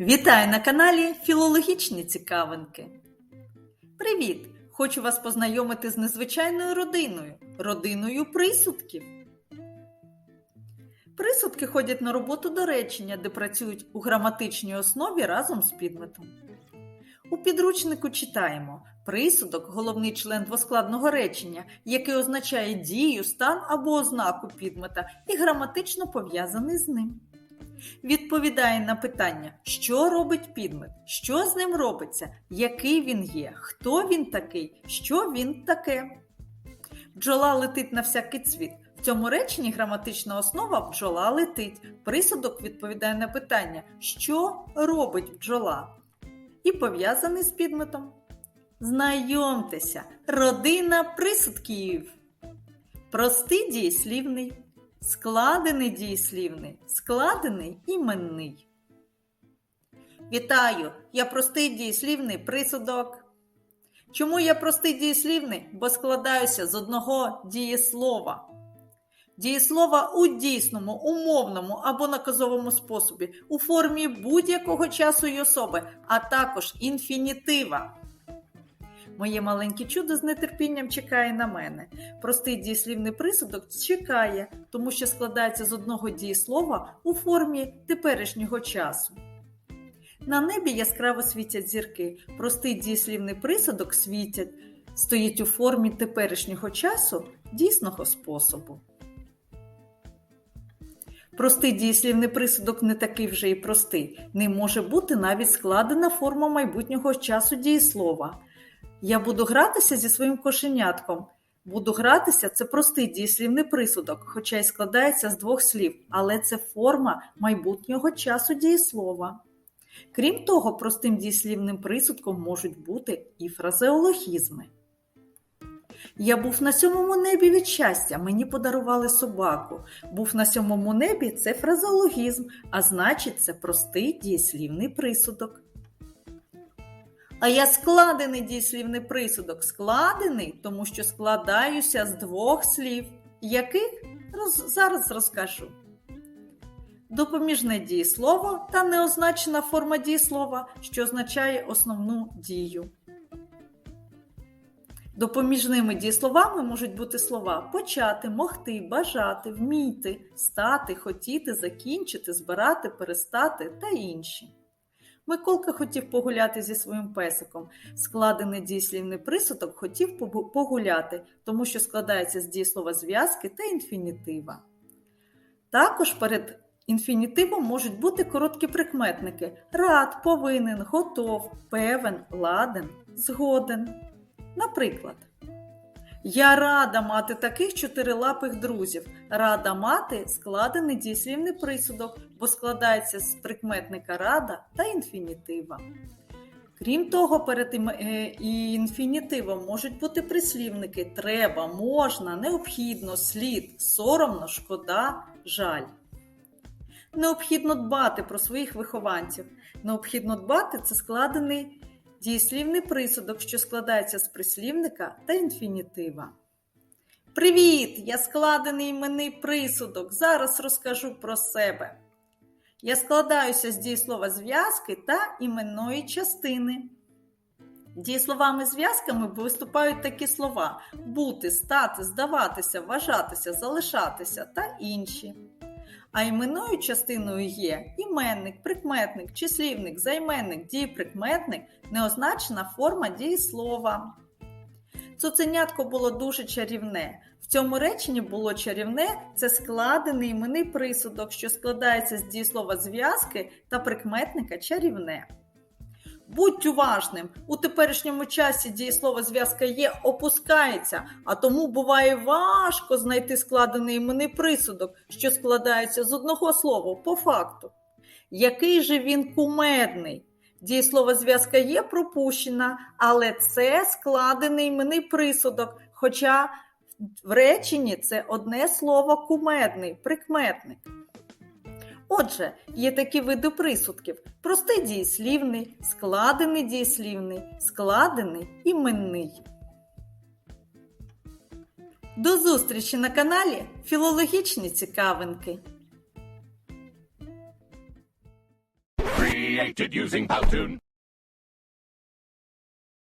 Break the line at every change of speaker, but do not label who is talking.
Вітаю на каналі Філологічні цікавинки. Привіт! Хочу вас познайомити з незвичайною родиною родиною присудків. Присудки ходять на роботу до речення, де працюють у граматичній основі разом з підметом. У підручнику читаємо присудок головний член двоскладного речення, який означає дію, стан або ознаку підмета і граматично пов'язаний з ним. Відповідає на питання, що робить підмет, що з ним робиться, який він є, хто він такий, що він таке. Бджола летить на всякий цвіт. В цьому реченні граматична основа бджола летить. Присудок відповідає на питання, що робить бджола, і пов'язаний з підметом. Знайомтеся, родина присудків. Простий дієслівний, складений дієслівний, складений іменний. Вітаю! Я простий дієслівний присудок. Чому я простий дієслівний? Бо складаюся з одного дієслова. Дієслова у дійсному, умовному або наказовому способі, у формі будь-якого часу й особи, а також інфінітива. Моє маленьке чудо з нетерпінням чекає на мене. Простий дієслівний присудок чекає, тому що складається з одного дієслова у формі теперішнього часу. На небі яскраво світять зірки. Простий дієслівний присудок світять, стоїть у формі теперішнього часу дійсного способу. Простий дієслівний присудок не такий вже й простий. Не може бути навіть складена форма майбутнього часу дієслова. Я буду гратися зі своїм кошенятком. Буду гратися це простий дієслівний присудок, хоча й складається з двох слів, але це форма майбутнього часу дієслова. Крім того, простим дієслівним присудком можуть бути і фразеологізми. Я був на сьомому небі від щастя, мені подарували собаку. Був на сьомому небі це фразеологізм, а значить, це простий дієслівний присудок. А я складений дієслівний присудок. Складений, тому що складаюся з двох слів, яких роз... зараз розкажу. Допоміжне дієслово та неозначена форма дієслова, що означає основну дію. Допоміжними дієсловами можуть бути слова почати, могти, бажати, вміти, стати, хотіти, закінчити, збирати, перестати та інші. Миколка хотів погуляти зі своїм песиком. Складений дієслівний присудок хотів погуляти, тому що складається з дієслова зв'язки та інфінітива. Також перед інфінітивом можуть бути короткі прикметники рад, повинен, готов, певен, ладен, згоден. Наприклад, я рада мати таких чотирилапих друзів. Рада мати складений дієслівний присудок, бо складається з прикметника рада та інфінітива. Крім того, перед інфінітивом можуть бути прислівники треба, можна, необхідно, слід, соромно, шкода, жаль. Необхідно дбати про своїх вихованців. Необхідно дбати це складений дієслівний присудок, що складається з прислівника та інфінітива. Привіт! Я складений іменний присудок. Зараз розкажу про себе. Я складаюся з дієслова зв'язки та іменної частини. Дієсловами зв'язками виступають такі слова: бути, стати, здаватися, вважатися, залишатися та інші. А іменною частиною є іменник, прикметник, числівник, займенник, дієприкметник, неозначена форма дієслова. Цуценятко було дуже чарівне. В цьому реченні було чарівне це складений іменний присудок, що складається з дієслова зв'язки та прикметника чарівне. Будь уважним, у теперішньому часі дієслово зв'язка є опускається, а тому буває важко знайти складений іменний присудок, що складається з одного слова по факту. Який же він кумедний? Дієслово зв'язка є пропущена, але це складений іменний присудок. Хоча в реченні це одне слово кумедний, прикметник. Отже, є такі види присудків: простий дієслівний, складений дієслівний, складений іменний. До зустрічі на каналі Філологічні цікавинки.
Created using Powtoon.